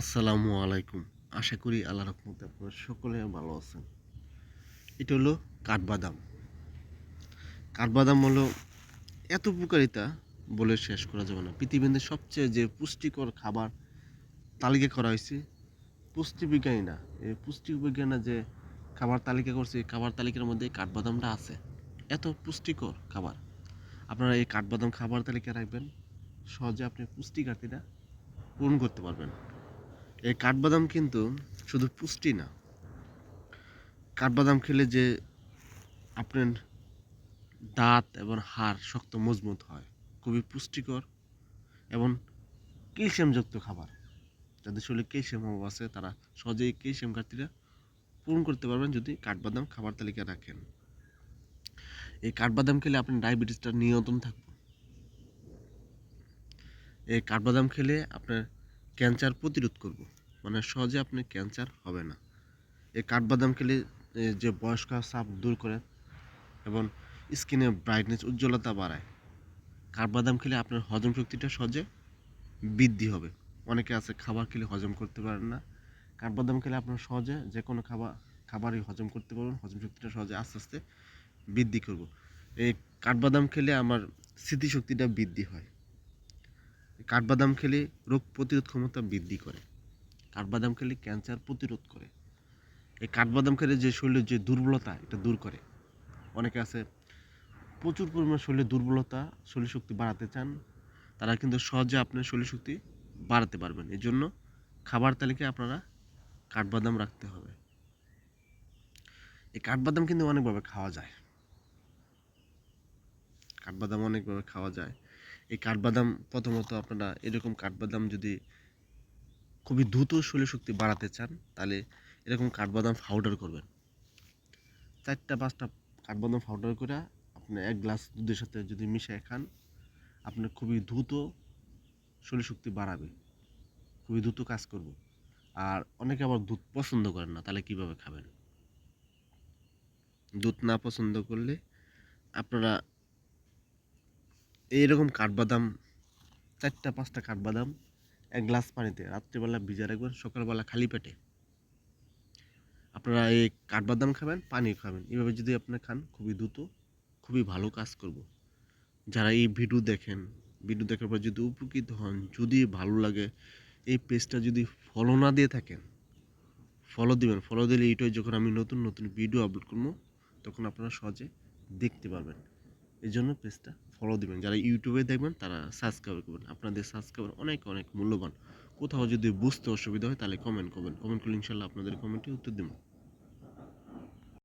আসসালামু আলাইকুম। আশা করি আল্লাহ রহমতে আপনারা সকলে ভালো আছেন। এটা হলো কাঠবাদাম। কাঠবাদাম হলো এত উপকারিতা বলে শেষ করা যাবে না। পৃথিবীতে সবচেয়ে যে পুষ্টিকর খাবার তালিকা করা হয়েছে, পুষ্টিবিজ্ঞানী না এই পুষ্টিবিজ্ঞানী যে খাবার তালিকা করছে খাবার তালিকার মধ্যে কাঠবাদামটা আছে। এত পুষ্টিকর খাবার। আপনারা এই কাঠবাদাম খাবার তালিকা রাখবেন, সহজে আপনি পুষ্টিঘাটতিটা পূরণ করতে পারবেন। এই কাঠবাদাম কিন্তু শুধু পুষ্টি না। কাঠবাদাম খেলে যে আপনার দাঁত এবং হাড় শক্ত মজবুত হয়, খুবই পুষ্টিকর এবং ক্যালসিয়ামযুক্ত খাবার। যাদের শরীরে ক্যালসিয়াম অভাব আছে, তারা সহজেই ক্যালসিয়াম ঘাটতিটা পূরণ করতে পারবেন যদি কাঠবাদাম খাবার তালিকায় রাখেন। এই কাঠবাদাম খেলে আপনার ডায়াবেটিসটা নিয়ন্ত্রণ থাকবে। এই কাঠবাদাম খেলে আপনার ক্যান্সার প্রতিরোধ করব। মানে সহজে আপনি ক্যান্সার হবে না। এই কাঠবাদাম খেলে যে বয়স্ক চাপ দূর করে এবং স্কিনের ব্রাইটনেস উজ্জ্বলতা বাড়ায়, কাঠবাদাম খেলে আপনার হজম শক্তিটা সহজে বৃদ্ধি হবে। অনেকে আছে, খাবার খেলে হজম করতে পারেন না। কাঠবাদাম খেলে আপনার সহজে যে কোনো খাবার, খাবারই হজম করতে পারবেন, হজম শক্তিটা সহজে আস্তে আস্তে বৃদ্ধি করব। এই কাঠবাদাম খেলে আমার স্মৃতিশক্তিটা বৃদ্ধি হয়। কাঠবাদাম খেলে রোগ প্রতিরোধ ক্ষমতা বৃদ্ধি করে। কাঠবাদাম খেলে ক্যান্সার প্রতিরোধ করে। এই কাঠবাদাম খেলে যে শরীরের যে দুর্বলতা, এটা দূর করে। অনেকে আছে, প্রচুর পরিমাণ শরীরের দুর্বলতা, শরীর শক্তি বাড়াতে চান। তারা কিন্তু সহজে আপনার শরীর শক্তি বাড়াতে পারবেন। এই জন্য খাবার তালিকায় আপনারা কাঠবাদাম রাখতে হবে। এই কাঠবাদাম কিন্তু অনেকভাবে খাওয়া যায়। কাঠবাদাম অনেকভাবে খাওয়া যায়। এই কাঠবাদাম প্রথমত আপনারা এরকম কাঠবাদাম যদি খুবই দ্রুত শরীর শক্তি বাড়াতে চান, তাহলে এরকম কাঠবাদাম পাউডার করবেন। চারটা পাঁচটা কাঠবাদাম পাউডার করে আপনি এক গ্লাস দুধের সাথে যদি মিশিয়ে খান, আপনার খুবই দ্রুত শরীর শক্তি বাড়াবে। খুবই দ্রুত কাজ করবে। আর অনেকে আবার দুধ পছন্দ করেন না, তাহলে কীভাবে খাবেন? দুধ না পছন্দ করলে আপনারা এইরকম কাঠবাদাম, চারটা, পাঁচটা কাঠবাদাম, এক গ্লাস পানিতে রাত্রিবেলা ভিজা রাখবেন, সকালবেলা খালি পেটে। আপনারা এই কাঠবাদাম খাবেন, পানি খাবেন। এভাবে যদি আপনি খান, খুবই দ্রুত, খুবই ভালো কাজ করব। যারা এই ভিডিও দেখেন, ভিডিও দেখার পর যদি উপকৃত হন, যদি ভালো লাগে, এই পেজটা যদি ফলো না দিয়ে থাকেন ফলো দিবেন। ফলো দিলে এইটাই যখন আমি নতুন নতুন ভিডিও আপলোড করব, তখন আপনারা সহজে দেখতে পারবেন। এই জন্য পেজটা ফলো দিবেন। যারা ইউটিউবে দেখবেন, তারা সাবস্ক্রাইব করবেন। আপনাদের সাবস্ক্রাইবার অনেক অনেক মূল্যবান। কোথাও যদি বুঝতে অসুবিধা হয়, তাহলে কমেন্ট করবেন। কমেন্ট করলে ইনশাল্লাহ আপনাদের কমেন্টে উত্তর দেবেন